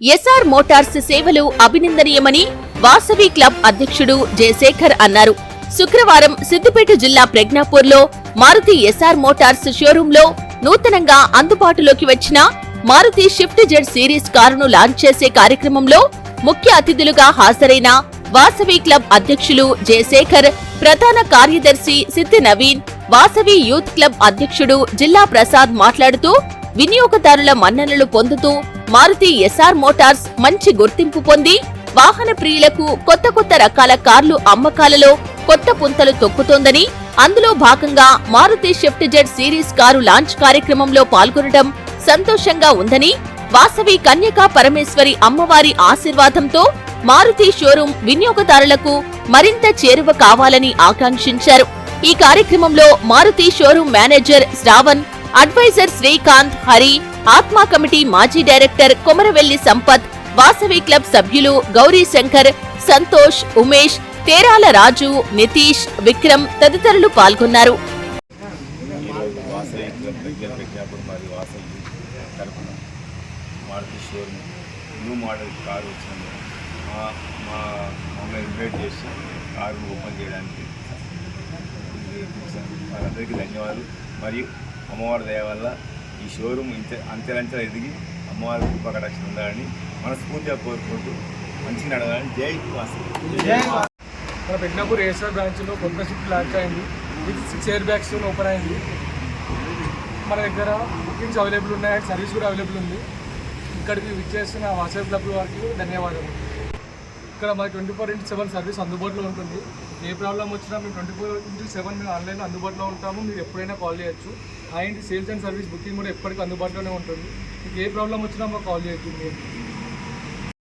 SR Motors సేవలు అభినందనీయమని Vasavi club అధ్యక్షుడు జయశేఖర్ అన్నారు. శుక్రవారం సిద్దిపేట జిల్లా ప్రజ్ఞాపూర్లో మారుతి ఎస్ఆర్ మోటార్స్ షోరూంలో నూతనంగా అందుబాటులోకి వచ్చిన మారుతి షిఫ్ట్ జెడ్ సిరీస్ కారును లాంచ్ చేసే కార్యక్రమంలో ముఖ్య అతిథులుగా హాజరైన వాసవి క్లబ్ అధ్యక్షులు జయశేఖర్ ప్రధాన కార్యదర్శి సిద్ధి నవీన్ వాసవి యూత్ క్లబ్ అధ్యక్షుడు జిల్లా ప్రసాద్ మాట్లాడుతూ వినియోగదారుల మన్ననలు పొందుతూ మారుతి ఎస్ఆర్ మోటార్స్ మంచి గుర్తింపు పొంది వాహన ప్రియులకు కొత్త కొత్త రకాల కార్లు అమ్మకాలలో కొత్త పుంతలు తొక్కుతోందని అందులో భాగంగా Maruti Swift Z series car launch కార్యక్రమంలో పాల్గొనడం సంతోషంగా ఉందని వాసవి కన్యకా పరమేశ్వరి అమ్మవారి ఆశీర్వాదంతో మారుతి షోరూం వినియోగదారులకు మరింత చేరువ కావాలని ఆకాంక్షించారు. ఈ కార్యక్రమంలో Maruti showroom manager Shravan advisor Srikanth Hari ATMA committee మాజీ డైరెక్టర్ కొమరవెల్లి సంపత్ వాసవి క్లబ్ సభ్యులు గౌరీ శంకర్ సంతోష్ ఉమేష్ తేరాల రాజు నితీష్ విక్రమ్ తదితరులు పాల్గొన్నారు న్యూ మోడల్ కారు మా మా మమ్మల్ని ఇన్వైట్ చేసి కారు ఓపెన్ చేయడానికి ధన్యవాదాలు మరియు అమ్మవారి దయ వల్ల ఈ షోరూమ్ ఇంత అంచెలంచెల ఎదిగి అమ్మవారి కృపకటాక్షం ఉండాలని మనస్ఫూర్తిగా కోరుకుంటూ మంచి నడవాలని జై వాసవి మన పెట్టినప్పుడు రేసర్ బ్రాంచ్లో కొత్త షిఫ్ట్ లాంచ్ అయింది. With six air bags open అయింది. మన దగ్గర బుకింగ్స్ అవైలబుల్ ఉన్నాయి. సర్వీస్ కూడా అవైలబుల్ ఉంది. ఇక్కడికి విచ్చేసిన వాట్సాప్ క్లబ్ వారికి ధన్యవాదాలు. ఇక్కడ మా twenty four into seven service అందుబాటులో ఉంటుంది. ఏ ప్రాబ్లం వచ్చినా మేము ట్వంటీ ఫోర్ ఇంటూ సెవెన్ మేము ఆన్లైన్ అందుబాటులో ఉంటాము. మీరు ఎప్పుడైనా కాల్ చేయొచ్చు. ఆ ఇంటి సేల్స్ అండ్ సర్వీస్ బుకింగ్ కూడా ఎప్పటికీ అందుబాటులోనే ఉంటుంది. మీకు ఏ ప్రాబ్లం వచ్చినా మాకు కాల్ చేయొచ్చు. మీరు